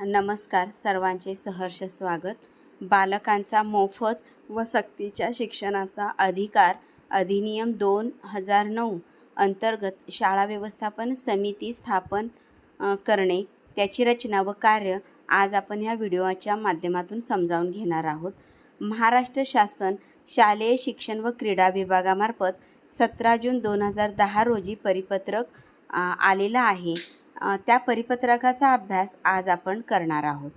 नमस्कार सर्वांचे सहर्ष स्वागत. बालकांचा मोफत व सक्तीच्या शिक्षणाचा अधिकार अधिनियम दोन हजार नऊ अंतर्गत शाळा व्यवस्थापन समिती स्थापन करणे त्याची रचना व कार्य आज आपण ह्या व्हिडिओच्या माध्यमातून समजावून घेणार आहोत. महाराष्ट्र शासन शालेय शिक्षण व क्रीडा विभागामार्फत सतरा जून दोन हजार दहा रोजी परिपत्रक आलेलं आहे. त्या परिपत्रकाचा अभ्यास आज आपण करणार आहोत.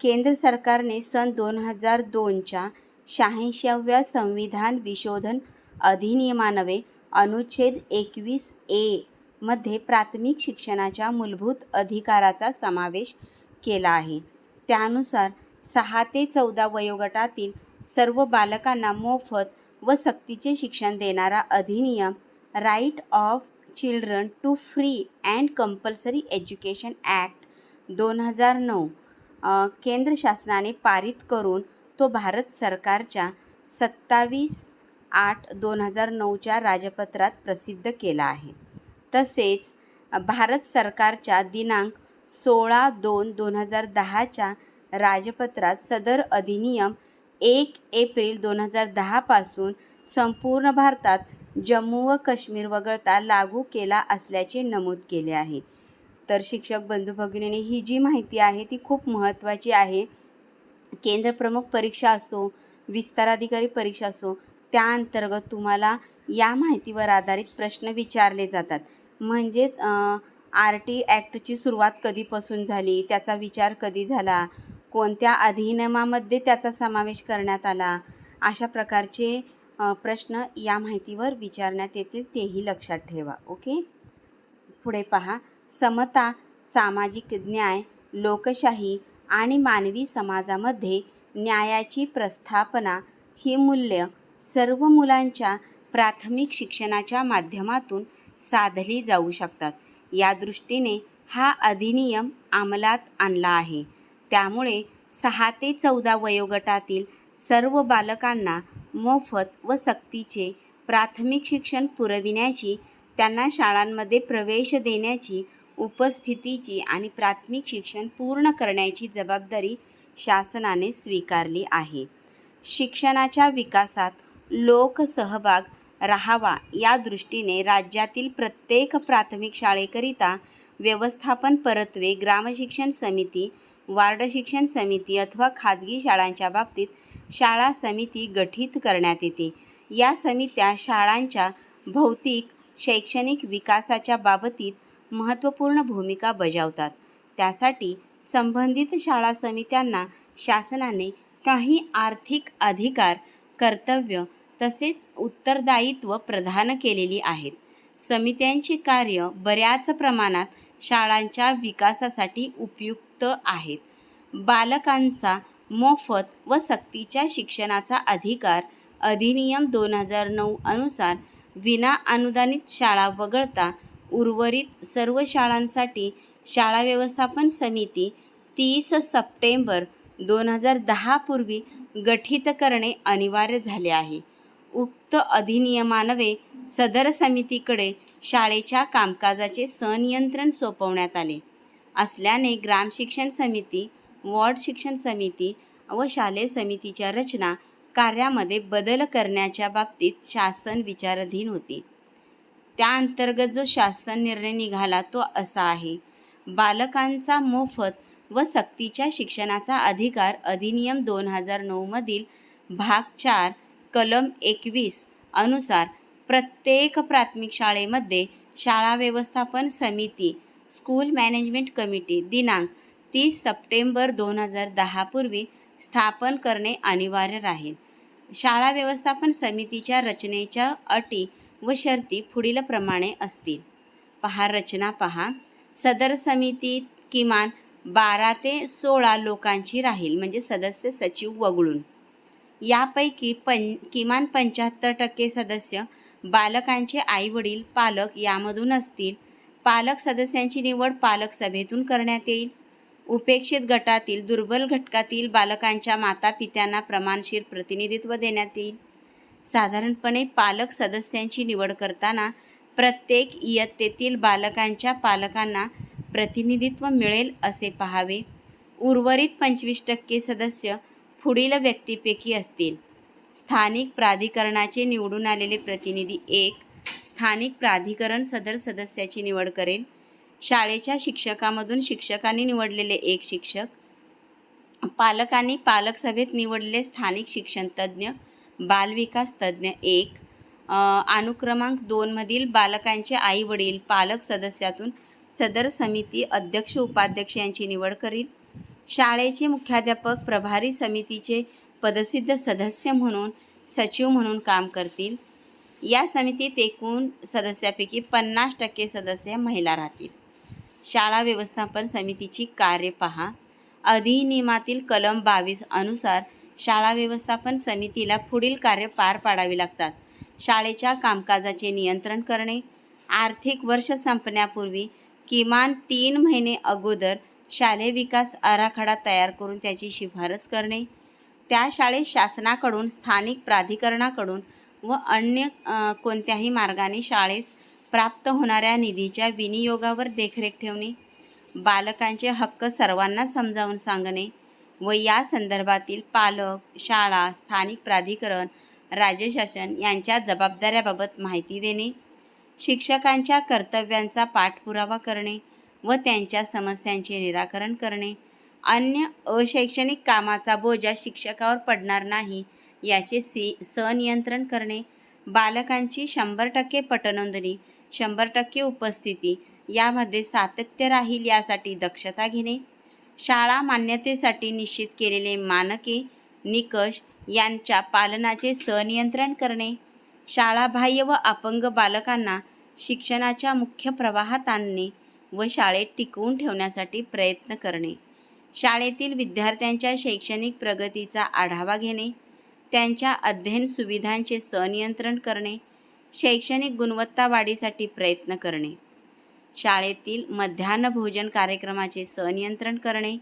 केंद्र सरकारने सन दोन हजार दोनच्या शहाऐंशाव्या संविधान विशोधन अधिनियमानवे अनुच्छेद एकवीस ए मध्ये प्राथमिक शिक्षणाच्या मूलभूत अधिकाराचा समावेश केला आहे. त्यानुसार सहा ते चौदा वयोगटातील सर्व बालकांना मोफत व सक्तीचे शिक्षण देणारा अधिनियम right of children to free and compulsory education act दोन हजार नऊ. केंद्र शासनाने पारित करून तो भारत सरकारच्या सत्तावीस आठ दोन हजार नऊच्या राजपत्रात प्रसिद्ध केला आहे. तसेच भारत सरकारच्या दिनांक सोळा दोन दोन हजार दहाच्या राजपत्रात सदर अधिनियम एक एप्रिल दोन हजार दहापासून संपूर्ण भारतात जम्मू व काश्मीर वगळता लागू केला असल्याचे नमूद केले आहे. तर शिक्षक बंधू भगिनीने ही जी माहिती आहे ती खूप महत्त्वाची आहे. केंद्र प्रमुख परीक्षा असो विस्ताराधिकारी परीक्षा असो त्या अंतर्गत तुम्हाला या माहितीवर आधारित प्रश्न विचारले जातात. म्हणजेच आर टी ॲक्टची सुरुवात कधीपासून झाली? त्याचा विचार कधी झाला? कोणत्या अधिनियमामध्ये त्याचा समावेश करण्यात आला? अशा प्रकारचे प्रश्न या माहितीवर विचारण्यात येतील तेही लक्षात ठेवा. ओके? पुढे पहा. समता सामाजिक न्याय लोकशाही आणि मानवी समाजामध्ये न्यायाची प्रस्थापना ही मूल्य सर्व मुलांच्या प्राथमिक शिक्षणाच्या माध्यमातून साधली जाऊ शकतात. या दृष्टीने हा अधिनियम अंमलात आणला आहे. त्यामुळे सहा ते चौदा वयोगटातील सर्व बालकांना मोफत व सक्तीचे प्राथमिक शिक्षण पुरविण्याची त्यांना शाळांमध्ये प्रवेश देण्याची उपस्थितीची आणि प्राथमिक शिक्षण पूर्ण करण्याची जबाबदारी शासनाने स्वीकारली आहे. शिक्षणाच्या विकासात लोकसहभाग राहावा या दृष्टीने राज्यातील प्रत्येक प्राथमिक शाळेकरिता व्यवस्थापन परत्वे ग्रामशिक्षण समिती वार्ड शिक्षण समिती अथवा खाजगी शाळांच्या बाबतीत शाळा समिती गठीत करण्यात येते. या समित्या शाळांच्या भौतिक शैक्षणिक विकासाच्या बाबतीत महत्त्वपूर्ण भूमिका बजावतात. त्यासाठी संबंधित शाळा समित्यांना शासनाने काही आर्थिक अधिकार कर्तव्य तसेच उत्तरदायित्व प्रदान केलेली आहेत. समित्यांची कार्य बऱ्याच प्रमाणात शाळांच्या विकासासाठी उपयुक्त आहेत. बालकांचा मोफत व सक्तीच्या शिक्षणाचा अधिकार अधिनियम दोन हजार नऊ अनुसार विना अनुदानित शाळा वगळता उर्वरित सर्व शाळांसाठी शाळा व्यवस्थापन समिती तीस सप्टेंबर दोन हजार दहापूर्वी गठीत करणे अनिवार्य झाले आहे. उक्त अधिनियमानवे सदर समितीकडे शाळेच्या कामकाजाचे संनियंत्रण सोपवण्यात आले. असल्याने ग्राम शिक्षण समिती वॉर्ड शिक्षण समिती व शालेय समितीच्या रचना कार्यामध्ये बदल करण्याच्या बाबतीत शासन विचाराधीन होते. त्या अंतर्गत जो शासन निर्णय निघाला तो असा आहे. बालकांचा मोफत व सक्तीच्या शिक्षणाचा अधिकार अधिनियम दोन हजार नऊमधील भाग चार कलम एकवीस अनुसार प्रत्येक प्राथमिक शाळेमध्ये शाळा व्यवस्थापन समिती स्कूल मॅनेजमेंट कमिटी दिनांक तीस सप्टेंबर दोन हजार दहापूर्वी स्थापन करणे अनिवार्य राहील. शाळा व्यवस्थापन समितीच्या रचनेच्या अटी व शर्ती पुढीलप्रमाणे असतील. पहा रचना पहा. सदर समितीत किमान बारा ते सोळा लोकांची राहील म्हणजे सदस्य सचिव वगळून. यापैकी पं किमान पंच्याहत्तर टक्के सदस्य बालकांचे आईवडील पालक यामधून असतील. पालक सदस्यांची निवड पालक सभेतून करण्यात येईल. उपेक्षित गटातील दुर्बल घटकातील बालकांच्या मातापित्यांना प्रमाणशीर प्रतिनिधित्व देण्यात येईल. साधारणपणे पालक सदस्यांची निवड करताना प्रत्येक इयत्तेतील बालकांच्या पालकांना प्रतिनिधित्व मिळेल असे पाहावे. उर्वरित पंचवीस टक्के सदस्य पुढील व्यक्तीपैकी असतील. स्थानिक प्राधिकरणाचे निवडून आलेले प्रतिनिधी एक स्थानिक प्राधिकरण सदर सदस्याची निवड करेल. शाळेच्या शिक्षकामधून शिक्षकांनी निवडलेले एक शिक्षक पालकांनी पालक सभेत निवडलेले स्थानिक शिक्षण तज्ज्ञ बालविकास तज्ज्ञ एक अनुक्रमांक दोनमधील बालकांचे आई वडील पालक सदस्यातून सदर समिती अध्यक्ष उपाध्यक्ष यांची निवड करील. शाळेचे मुख्याध्यापक प्रभारी समितीचे पदसिद्ध सदस्य म्हणून सचिव म्हणून काम करतील. या समितीत एकूण सदस्यापैकी पन्नास टक्के सदस्य महिला राहतील. शाळा व्यवस्थापन समितीची कार्य पहा. अधिनियमातील कलम बावीस अनुसार शाळा व्यवस्थापन समितीला पुढील कार्य पार पाडावी लागतात. शाळेच्या कामकाजाचे नियंत्रण करणे. आर्थिक वर्ष संपण्यापूर्वी किमान तीन महिने अगोदर शालेय विकास आराखडा तयार करून त्याची शिफारस करणे. त्या शाळेत शासनाकडून स्थानिक प्राधिकरणाकडून व अन्य कोणत्याही मार्गाने शाळेस प्राप्त होणाऱ्या निधीच्या विनियोगावर देखरेख ठेवणे बालकांचे हक्क सर्वांना समजावून सांगणे व या संदर्भातील पालक शाळा स्थानिक प्राधिकरण राज्य शासन यांच्या जबाबदाऱ्याबाबत माहिती देणे शिक्षकांच्या कर्तव्यांचा पाठपुरावा करणे व त्यांच्या समस्यांचे निराकरण करणे अन्य अशैक्षणिक कामाचा बोजा शिक्षकावर पडणार नाही याचे सी सनियंत्रण करणे. बालकांची शंभर टक्के पटनोंदणी शंभर टक्के उपस्थिती यामध्ये सातत्य राहील यासाठी दक्षता घेणे. शाळा मान्यतेसाठी निश्चित केलेले मानके निकष यांच्या पालनाचे सनियंत्रण करणे. शाळाबाह्य व अपंग बालकांना शिक्षणाच्या मुख्य प्रवाहात आणणे व शाळेत टिकवून ठेवण्यासाठी प्रयत्न करणे. शाळेतील विद्यार्थ्यांच्या शैक्षणिक प्रगतीचा आढावा घेणे त्यांच्या अध्ययन सुविधांचे सनियंत्रण करणे शैक्षणिक गुणवत्ता वाढीसाठी प्रयत्न करणे शाळेतील मध्यान्ह भोजन कार्यक्रमाचे सनियंत्रण करणे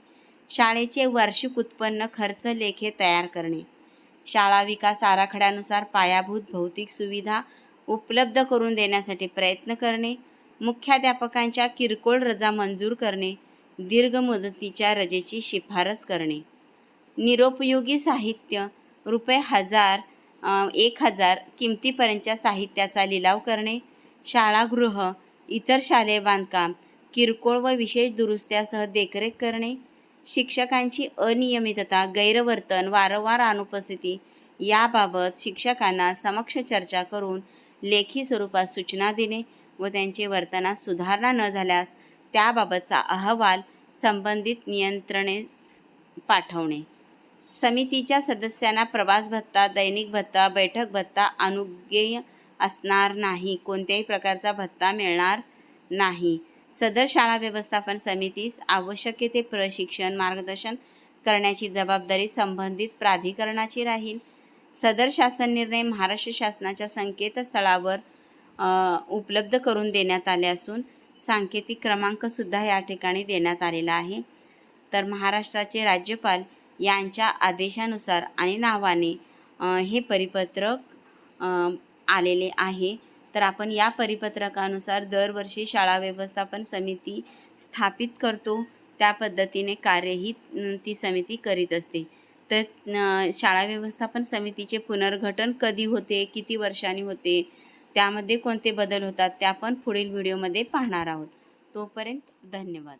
शाळेचे वार्षिक उत्पन्न खर्च लेखे तयार करणे शाळा विकास आराखड्यानुसार पायाभूत भौतिक सुविधा उपलब्ध करून देण्यासाठी प्रयत्न करणे मुख्याध्यापकांच्या किरकोळ रजा मंजूर करणे दीर्घ मुदतीच्या रजेची शिफारस करणे. निरुपयोगी साहित्य रुपये हजार एक हजार किमतीपर्यंतच्या साहित्याचा लिलाव करणे. शाळागृह इतर शालेय बांधकाम किरकोळ व विशेष दुरुस्त्यासह देखरेख करणे. शिक्षकांची अनियमितता गैरवर्तन वारंवार अनुपस्थिती याबाबत शिक्षकांना समक्ष चर्चा करून लेखी स्वरूपात सूचना देणे व त्यांचे वर्तनात सुधारणा न झाल्यास त्याबाबतचा अहवाल संबंधित नियंत्रणे पाठवणे. समितीच्या सदस्यांना प्रवास भत्ता दैनिक भत्ता बैठक भत्ता अनुज्ञेय असणार नाही. कोणत्याही प्रकारचा भत्ता मिळणार नाही. सदर शाळा व्यवस्थापन समितीस आवश्यक ते प्रशिक्षण मार्गदर्शन करण्याची जबाबदारी संबंधित प्राधिकरणाची राहील. सदर शासन निर्णय महाराष्ट्र शासनाच्या संकेतस्थळावर उपलब्ध करून देण्यात आले असून सांकेतिक क्रमांकसुद्धा या ठिकाणी देण्यात आलेला आहे. तर महाराष्ट्राचे राज्यपाल यांच्या आदेशानुसार आणि नावाने हे परिपत्रक आलेले आहे. तर आपण या परिपत्रकानुसार दरवर्षी शाळा व्यवस्थापन समिती स्थापित करतो. त्या पद्धतीने कार्यही ती समिती करीत असते. तर शाळा व्यवस्थापन समितीचे पुनर्गठन कधी होते? किती वर्षांनी होते? त्यामध्ये कोणते बदल होतात ते आपण पुढील व्हिडिओमध्ये पाहणार आहोत. तोपर्यंत धन्यवाद.